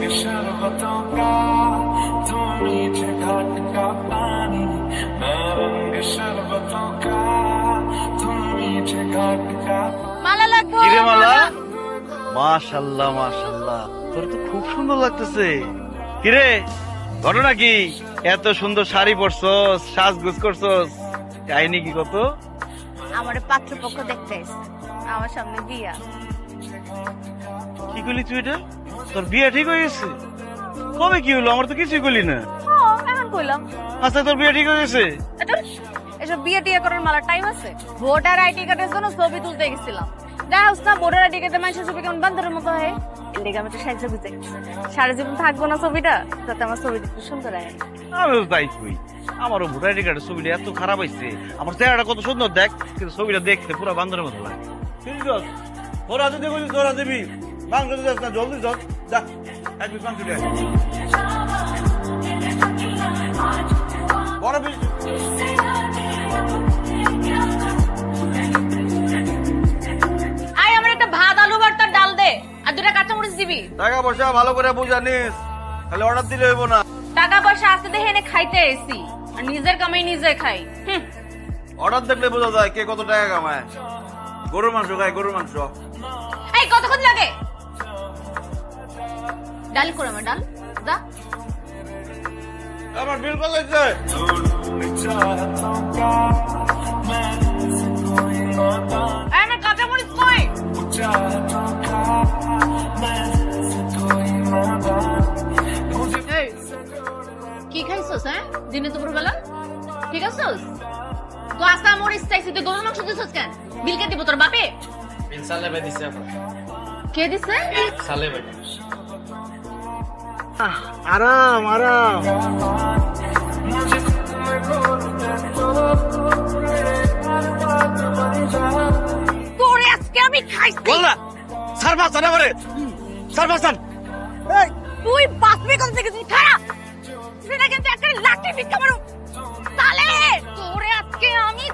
বিশাল হতো মাশাল্লাহ মাশাল্লাহ। তোর তো খুব সুন্দর লাগতেছে। কিরে ঘটনা কি? এত সুন্দর শাড়ি পরছস সাজগুজ করছস। কাহিনী কি কত? আমার পাত্রপক্ষ দেখতে আমার সামনে বিয়া কি করলি তুই এটা? তোর বিয়ে ঠিক হয়ে গেছে? কবে কি হলো? আমার তো কিছুই করলি না। এখন কইলাম। আচ্ছা তোর বিয়ে ঠিক হয়ে গেছে? এসব বিয়ে টিয়ে করার মালা টাইম আছে? ভোটার আইডি কার্ডের জন্য ছবি তুলতে গেছিলাম। দেখা না ভোটার আইডি কার্ডে মানুষের ছবি কেমন? বান্ধবের মতো হয়। লেগে আমি তো ছবি সারা জীবন থাকব না ছবিটা যাতে আমার ছবি দেখতে সুন্দর হয়। আমি তাই কই। আমারও ভোটার আইডি কার্ডের ছবিটা এত খারাপ হয়েছে আমার চেহারাটা কত সুন্দর দেখ কিন্তু ছবিটা দেখতে পুরো বান্দরের মতো লাগে। তোরা যদি বলি তোরা দিবি মাংস না জলদি যা এক পিস মাংস। বড় পিস আয় আমার একটা ভাত আলু ভর্তার ডাল দে। আর দুটা কাঁচামরিচ দিবি। টাকা পয়সা ভালো করে বুঝানিস তাহলে অর্ডার দিলে হইব না। টাকা পয়সা আসতে দেখে এনে খাইতে এসি। আর নিজের কামাই নিজে খাই। অর্ডার দেখলে বোঝা যায় কে কত টাকা কামায়। গরুর মাংস খায় গরুর মাংস। এই কতক্ষণ লাগে? ডাল করে আমার ডাল দা। আমার বিল কত হয়েছে আমার কাঁচামরিচ কই? কি খাইছস হ্যাঁ? দিনে দুপুর বেলা ঠিক আছস? তো আস্তা মরিচ চাইছি তুই গরুর মাংস দিছস কেন? বিল কে দিব তোর বাপে? বিল সালে ভাই দিছে কে দিছে? সালে ভাই আরাম আরাম। আমি তুই থেকে? তুই খারাপ একটা লাঠি আমি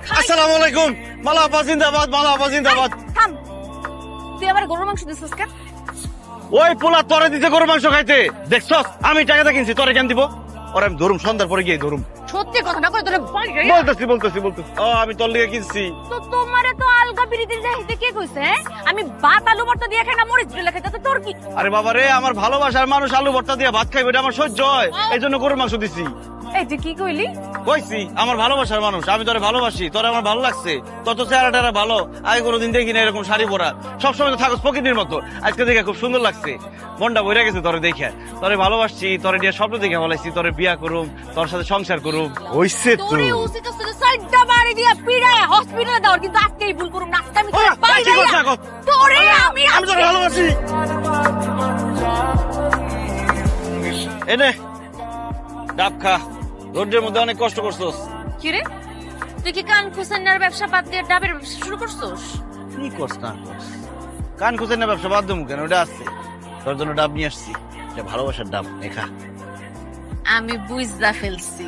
খাই আসসালামু আলাইকুম। মালা আপা মালা আপা থাম। তুই আমার গরুর মাংস ওই পোলা তরে দিতে গরু মাংস খাইতে। দেখছস? আমি টাকাটা কিনছি তরে কেন দিব? ওর আমি ধরুম সন্ধ্যার পরে গিয়ে ধরুম। সত্যি কথা না তোরে বাড়ি বলতেছি বলতেছি বলতেছি। ও আমি তোর লিগে কিনছি। তো তোমারে তো আলগা বিরিদিন যাইতে কে কইছে হ্যাঁ? আমি ভাত আলু ভর্তা দিয়ে খাই না মরিচ খাইতে তো তোর কি? আরে বাবা রে আমার ভালোবাসার মানুষ আলু ভর্তা দিয়ে ভাত খাইবে এটা আমার সহ্য হয়। এই জন্য গরুর মাংস দিছি। এই তুই কি কইলি? কইছি আমার ভালোবাসার মানুষ আমি তোরে ভালোবাসি তোরে আমার ভালো লাগছে তত চেহারা টেরা ভালো আগে কোনোদিন দেখি না এরকম শাড়ি পরা। সবসময় তো থাকস প্রকৃতির মতো আজকে দেখে খুব সুন্দর লাগছে। মনটা বইরা গেছে তোরে দেখে। তোরে ভালোবাসছি তোরে দিয়ে স্বপ্ন দেখে বলাইছি তোরে বিয়া করুম তোর সাথে সংসার করুম। হইছে তো। তোরে উচিত ছিল সাইডটা বাড়ি দিয়া পিড়ায় হসপিটালে দাও কিন্তু আজকে ভুল করুম না আমি তোরে যাইয়া- এখন? তোরে আমি আমি তোরে ভালোবাসি। এনে ডাব খা। রোডের মধ্যে অনেক কষ্ট করছস। কি রে তুই কি কান খুসান্নার ব্যবসা বাদ দিয়ে ডাবের ব্যবসা শুরু করছস? কি করছ না করছ কান না ব্যবসা বাদ দেবো কেন? ওটা আসছে তোর জন্য ডাব নিয়ে আসছি। এটা ভালোবাসার ডাব। দেখা আমি বুঝলা ফেলছি।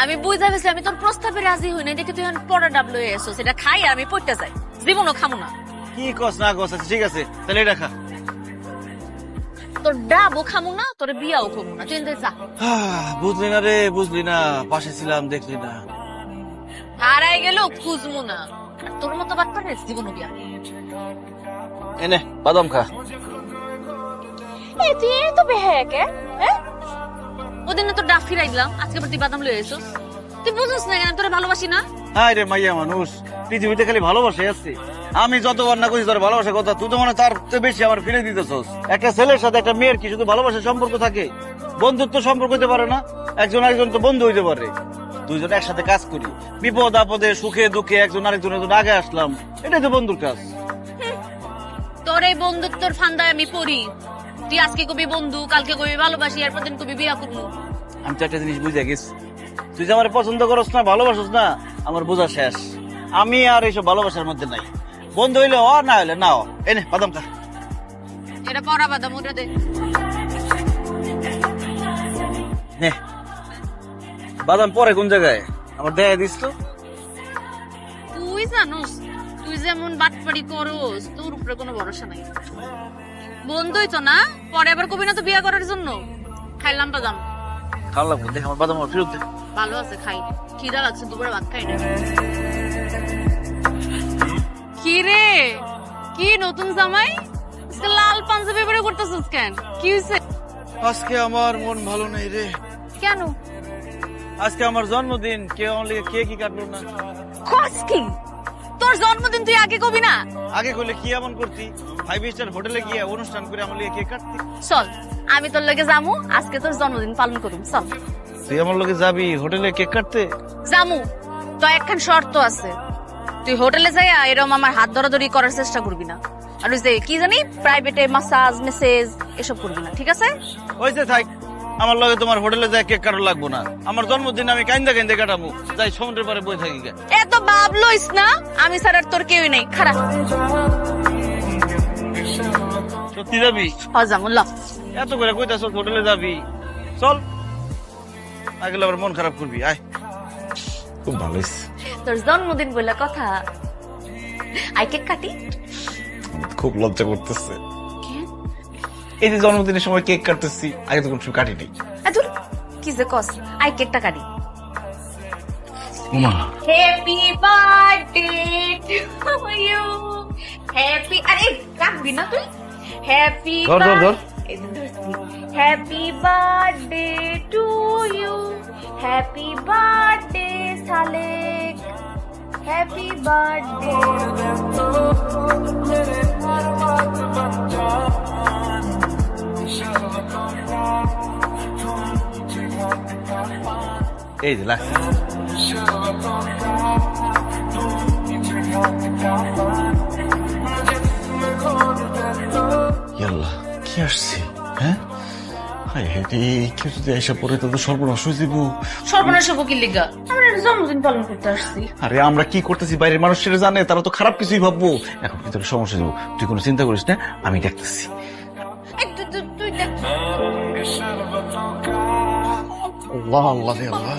আমি বুঝলা ফেলছি আমি তোর প্রস্তাবে রাজি হই না দেখে তুই এখন পড়া ডাব লয়ে এসো সেটা খাই আমি পড়তে যাই। জীবনও খামো না। কি কস না কস আচ্ছা ঠিক আছে। তাহলে এটা খা। তোর ডাবও খামো না তোর বিয়াও না এনতে যা। বুঝলি না রে বুঝলি না পাশে ছিলাম দেখলি না। হারাই গেল খুঁজবো না। আর তোর মতো বাদ পারে জীবনও বিয়া। এনে বাদাম খা। এ তুই এই তো বেহায়া কে হ্যাঁ ওদিন না ডাব আজকে তুই বাদাম লয়ে এসোস তুই বুঝছিস না কেন তোরে ভালোবাসি না? হায় রে মাইয়া মানুষ পৃথিবীতে খালি ভালোবাসে আছে। আমি যতবার না করছি তোর ভালোবাসার কথা তুই তো মনে তার বেশি আমার ফিরে দিতেছস। একটা ছেলের সাথে একটা মেয়ের কি শুধু ভালোবাসার সম্পর্ক থাকে? বন্ধুত্ব সম্পর্ক হতে পারে না একজন আরেকজন তো বন্ধু হইতে পারে। দুইজন একসাথে কাজ করি। বিপদ আপদে সুখে দুঃখে একজন আরেকজনের জন্য আগে আসলাম। এটাই তো বন্ধুর কাজ। তোর এই বন্ধুত্বর ফান্দায় আমি পড়ি। তুই আজকে কবি বন্ধু কালকে কবি ভালোবাসি এরপর দিন কবি বিয়া করব। আমি তো একটা জিনিস বুঝে গেছি। তুই যে আমার পছন্দ করস না ভালোবাসস না আমার বোঝা শেষ। আমি আর এইসব ভালোবাসার মধ্যে নাই। বন্ধু হইলে অ না হইলে না। এনে বাদাম খা। এটা পড়া বাদাম ওটা দে। নে। বাদাম পরে কোন জায়গায়? আমার দেয়া দিস তো। তুই জানোস তুই যেমন বাটপাড়ি করস তোর উপরে কোনো ভরসা নাই। বন্ধুই তো না পরে আবার কবি না তো বিয়ে করার জন্য। খাইলাম বাদাম। খারাপ লাগবো দেখ আমার বাদাম ফেরত দে। ভালো আছে খাই। খিদা লাগছে দুপুরে ভাত খাই না। কি রে? কি নতুন জামাই? লাল পাঞ্জাবি পরে করতেছিস কেন? কি হয়েছে আজকে আমার মন ভালো নেই রে। কেন? আজকে আমার জন্মদিন আমার লিগে কে কি কাটলো না। খস কি? তোর জন্মদিন তুই আগে কবি না? আগে করলে কি এমন করতি? ফাইভ স্টার হোটেলে গিয়ে অনুষ্ঠান করে আমার লিগে কে কাটতি। চল আমি তোর লগে যামু আজকে তোর জন্মদিন পালন করুম চল। তুই আমার লোকে যাবি হোটেলে কেক কাটতে? জামু তো একখান শর্ত আছে। তুই হোটেলে যাইয়া এরকম আমার হাত ধরাধরি করার চেষ্টা করবি না। আর ওই যে কি জানি প্রাইভেটে মাসাজ মেসেজ এসব করবি না ঠিক আছে? হয়েছে থাক আমার লগে তোমার হোটেলে যায় কেক কাটো লাগবো না। আমার জন্মদিন আমি কাইন্দা কাইন্দা কাটাবো। যাই সমুদ্রের পারে বই থাকি গে। এত ভাবলোইস না আমি স্যার আর তোর কেউই নেই খারাপ সত্যি যাবি? হজামুল এত করে কইতাছ হোটেলে যাবি? চল। আগলে আবার মন খারাপ করবি আয়। খুব ভালো হয়েছে তোর জন্মদিন বলে কথা। আই কেক কাটি। খুব লজ্জা করতেছে। এই যে জন্মদিনের সময় কেক কাটতেছি আগে তো কোনো সময় কাটিনি আদুর কি যে কস আই কেকটা কাটি। মা happy birthday to you happy আরে কাটবি না তুই। হ্যাপি ধর, ধর, ধর। Happy birthday to you happy birthday Salek happy birthday এই যে লাগছে ইয়াল্লা কি আসছে হ্যাঁ হাই হে রে কেউ যদি এসে পড়ে সর্বনাশ হয়ে যাব সর্বনাশ কি লিগা? আমরা জন্মদিন পালন করতে আসছি। আরে আমরা কি করতেছি? বাইরের মানুষেরা জানে তারা তো খারাপ কিছুই ভাববো। এখন কি তোর সমস্যা যাব তুই কোনো চিন্তা করিস না আমি দেখতেছি। এই, তুই- তুই- তুই দেখ। আল্লাহ আল্লাহ রে আল্লাহ।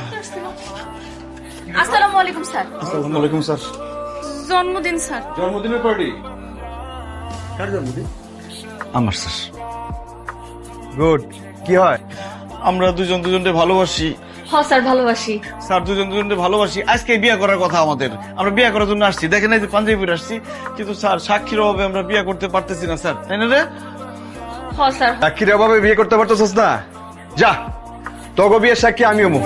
আসসালামু আলাইকুম স্যার। আসসালামু আলাইকুম স্যার। জন্মদিন স্যার। জন্মদিনের পার্টি কার জন্মদিন? আমার স্যার। গুড। কি হয়? আমরা দুজন দুজনকে ভালোবাসি। হ্যাঁ স্যার ভালোবাসি। স্যার দুজন দুজনকে ভালোবাসি। আজকে বিয়ে করার কথা আমাদের। আমরা বিয়ে করার জন্য আসছি। দেখেন এই যে পাঞ্জাবিপুর আসছি। কিন্তু স্যার সাক্ষীর অভাবে আমরা বিয়ে করতে পারতেছি না স্যার। তাই না রে? হ স্যার। সাক্ষীর অভাবে বিয়ে করতে পারতেছিস না? যা তগো বিয়ের সাক্ষী আমিও মুখ